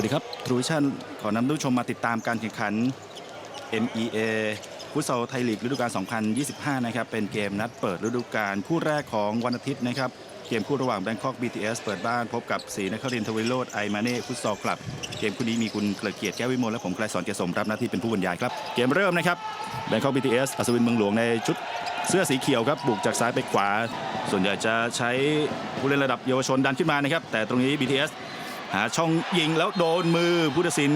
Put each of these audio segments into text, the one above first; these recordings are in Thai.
วัสดีครับทรูวิชั่นขอนำท่านผู้ชมมาติดตามการแข่งขัน MEA ฟุตซอลไทยลีกฤดูกาล 2025 นะครับ เป็นเกมนัดเปิดฤดูกาลคู่แรกของวันอาทิตย์นะครับ เกมคู่ระหว่างแบงคอก BTS เปิดบ้านพบกับศรีนครินทร์วิโรธไอมาเน่ฟุตซอลคลับ เกมคู่นี้มีคุณเกลิกเกียรติแก้ววิมลและผมไกลสอนเกียรติสมรับหน้าที่เป็นผู้บรรยายครับ เกมเริ่มนะครับแบงคอก BTS อัศวินเมืองหลวงในชุดเสื้อสีเขียวครับบุกจากซ้ายไปขวา ส่วนใหญ่จะใช้ผู้เล่นระดับเยาวชนดันขึ้นมานะครับแต่ตรงนี้ BTS หาช่องยิงแล้วโดนมือผู้ตัดสิน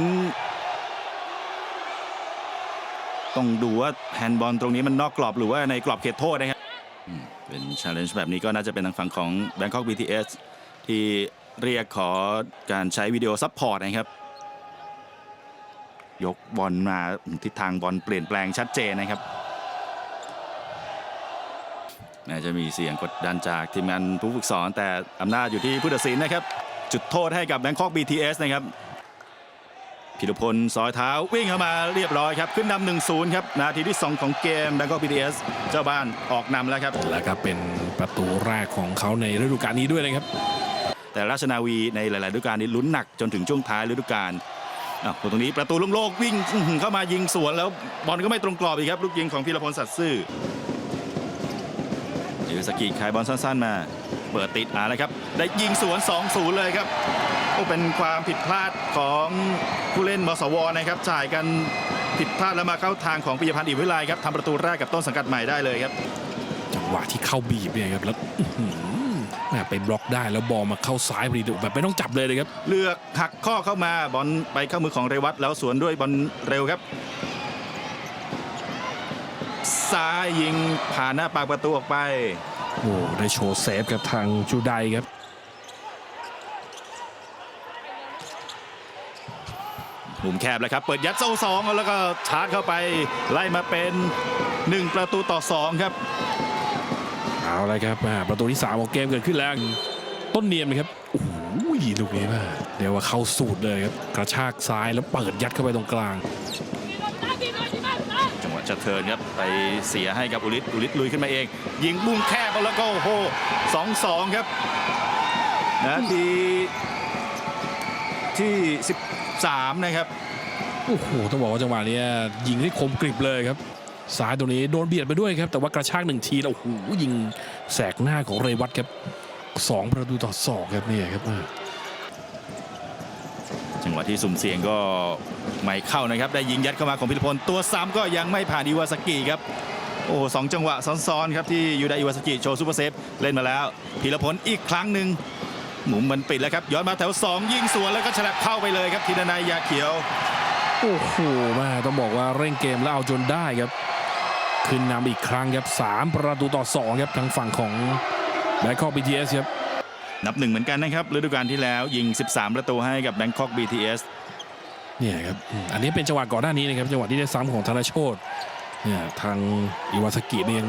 ต้องดูว่าแฮนด์บอลตรงนี้มันนอกกรอบหรือว่าในกรอบเขตโทษนะครับเป็นช l เลนจ์แบบนี้ก็น่าจะเป็นทางฝั่งของ Bangkok BTS ที่เรียกขอการใช้วิดีโอซัพพอร์ตนะครับ ยกบอลมาทิศทางบอลเปลี่ยนแปลงชัดเจนนะครับแม้จะมีเสียงกดดันจากทีมงานผู้ฝึกสอนแต่อำนาจอยู่ที่ผู้ตัดสินนะครับ จุดโทษให้กับ Bangkok BTS นะครับพิรพลซอยเท้าวิ่งเข้ามาเรียบร้อยครับ ขึ้นนำหนึ่งศูนย์ครับนาทีที่ 2 ของเกม Bangkok BTS เจ้าบ้านออกนำแล้วครับและครับเป็นประตูแรกของเขาในฤดูกาลนี้ด้วยนะครับ แต่ราชนาวีในหลาย ๆ ฤดูกาลนี้ลุ้นหนักจนถึงช่วงท้ายฤดูกาลอ้าวตรงนี้ประตูโล่งๆวิ่งอื้อหือเข้ามายิงสวนแล้วบอลก็ไม่ตรงกรอบอีกครับลูกยิงของพิรพลสัตย์ซื่อเอวสกิขายบอลสั้น ๆ มา เปิดติดมาแล้วครับ ได้ยิงสวน 2-0 เลยครับโอ้เป็นความผิดพลาดของผู้เล่นมสวนะครับจ่ายกันผิดพลาดแล้วมาเข้าทางของปิยพันธ์อิวิไลครับทำประตูแรกกับต้นสังกัดใหม่ได้เลยครับ จังหวะที่เข้าบีบเนี่ยครับแล้วอื้อหือแม่ไปบล็อกได้แล้วบอลมาเข้าซ้ายพอดีแบบไม่ต้องจับเลยเลยครับ เลือกหักข้อเข้ามาบอลไปเข้ามือของเรวัตแล้วสวนด้วยบอลเร็วครับ ซ้ายยิงผ่านหน้าปากประตูออกไป โอ้ได้โชว์เซฟกับทางจูไดครับมุมแคบแล้วครับ เปิดยัดโซ่สองแล้วก็ชาร์จเข้าไปไล่มาเป็น 1 ประตูต่อ 2 ครับ เอาเลยครับอ่าประตูที่ 3 ของเกมเกิดขึ้นแล้ว ต้นเนียมนะครับโอ้โหลูกนี้มาเดี๋ยวว่าเข้าสูตรเลยครับ กระชากซ้ายแล้วเปิดยัดเข้าไปตรงกลาง จะเทินครับไปเสียให้กับอุลิศอุลิศลุยขึ้นมาเอง ยิงบุ้งแคบแล้วก็โอ้โหสองสองครับนาทีที่ 13 นะครับโอ้โหต้องบอกว่าจังหวะนี้ยิงได้คมกริบเลยครับซ้ายตรงนี้โดนเบียดไปด้วยครับ แต่ว่ากระชากหนึ่งทีแล้วโอ้โหยิงแสกหน้าของเรวัตครับสองประตูต่อสองครับนี่ครับ จังหวะที่สุ่มเสี่ยงก็ไม่เข้านะครับ ได้ยิงยัดเข้ามาของพิรพล ตัวซ้ำก็ยังไม่ผ่านอิวาสกิครับ โอ้สองจังหวะซ้อนๆครับที่ยูไดอิวาสกิโชว์ซูเปอร์เซฟเล่นมาแล้วพิรพลอีกครั้งหนึ่งหมุมมันปิดแล้วครับ ย้อนมาแถว 2 ยิงสวนแล้วก็ฉลับเข้าไปเลยครับทีนานายยาเขียว โอ้โหแม่ต้องบอกว่าเร่งเกมแล้วเอาจนได้ครับ ขึ้นนำอีกครั้งครับสามประตูต่อสองครับทางฝั่งของแบงคอกบีทีเอสครับ นับหนึ่งเหมือนกันนะครับฤดูกาลที่แล้วยิง 13 ประตูให้กับ Bangkok BTS เนี่ยครับอืมอันนี้เป็นจังหวะก่อนหน้านี้นะครับจังหวะที่ได้ซ้ำของธนโชตเนี่ยทางอิวาสกิเนี่ยยัง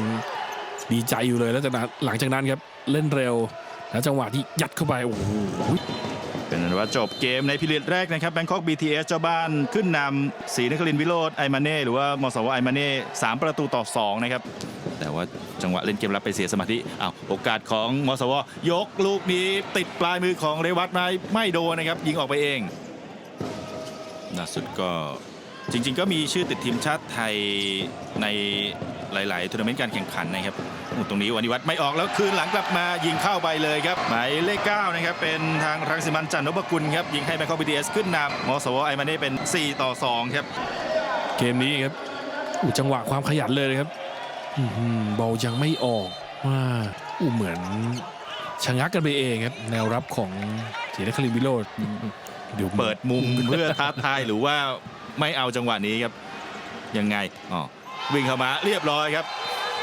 ดีใจอยู่เลยแล้วจากนั้นหลังจากนั้นครับเล่นเร็ว แล้วจังหวะที่ยัดเข้าไปโอ้โหเป็นอันว่าจบเกมในพิเรียดแรกนะครับ Bangkok BTS เจ้าบ้านขึ้นนำศรีนครินทร์วิโรธไอมาเน่หรือว่ามสวไอมาเน่สามประตูต่อ2นะครับแต่ ว่าจังหวะเล่นเกมรับไปเสียสมาธิอ้าวโอกาสของมสวยกลูกนี้ติดปลายมือของเรวัตไม่ไม่โดนนะครับ ยิงออกไปเองล่าสุดก็จริง ๆ ก็มีชื่อติดทีมชาติไทยในหลาย ๆ ทัวร์นาเมนต์การแข่งขันนะครับ ตรงนี้วันิวัฒน์ไม่ออกแล้วคืนหลังกลับมายิงเข้าไปเลยครับ หมายเลข9นะครับ เป็นทางรังสิมันจันทนพกุลครับ ยิงให้แบงคอกบีทีเอสขึ้นนำมสวไอมาเน่เป็น 4 ต่อ 2 ครับ เกมนี้ครับจังหวะความขยันเลยครับ อื้อหือบอลยังไม่ออกว่าอู้เหมือนชะงักกันไปเองครับแนวรับของศรีนครินทร์วิโรจน์เดี๋ยวเปิดมุมเพื่อท้าทายหรือว่าไม่เอาจังหวะนี้ครับ ยังไงอ๋อวิ่งเข้ามาเรียบร้อยครับ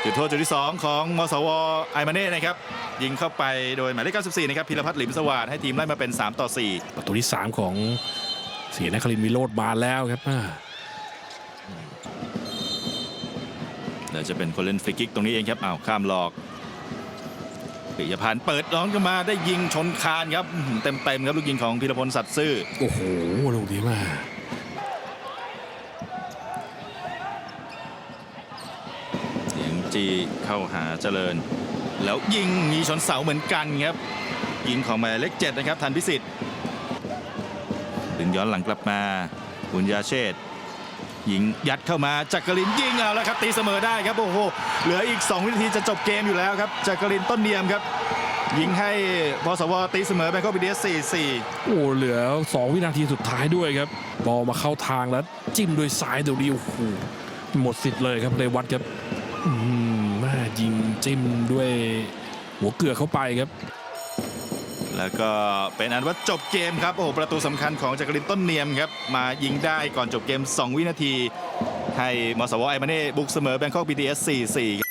จุดโทษจุดที่ 2 ของมสวไอมาเน่นะครับ ยิงเข้าไปโดยหมายเลข94 นะครับพิรพัฒน์หลิมสวัสดิ์ให้ทีมไล่มาเป็น 3 ต่อ 4 ประตูที่ 3 ของศรีนครินทร์วิโรจน์มาแล้วครับ เดี๋ยวจะเป็นคนเล่นฟรีคิกตรงนี้เองครับอ้าวข้ามหลอกปิยพันธ์เปิดร้องขึ้นมาได้ยิงชนคานครับเต็มเต็มๆครับลูกยิงของพีรพลสัตย์ซื่อโอ้โหลูกนี้มากเสียงจีเข้าหาเจริญ แล้วยิงมีชนเสาเหมือนกันครับ ยิงของหมายเลขเจ็ดนะครับทันพิสิทธิ์ดึงย้อนหลังกลับมาบุญญาเชษฐ์ ยิงยัดเข้ามาจักรินยิงเอาแล้วครับตีเสมอได้ครับโอ้โหเหลืออีก 2 วินาทีจะจบเกมอยู่แล้วครับจักรินต้นเนียมครับ ยิงให้พสวตีเสมอแบงคอกบีทีเอส4-4โอ้เหลือ 2 วินาทีสุดท้ายด้วยครับบอลมาเข้าทางแล้ว จิ้มด้วยซ้ายเดี๋ยวนี้โอ้โหหมดสิทธิ์เลยครับเรวัตครับอืมแม่ยิงจิ้มด้วยหัวเกลือเข้าไปครับ แล้วก็เป็นอันว่าจบเกมครับโอ้โหประตูสำคัญของจักรินต้นเนียมครับมายิงได้ก่อนจบเกม 2 วินาที ให้มสวไอมาเน่บุกเสมอแบงคอกบีทีเอส4-4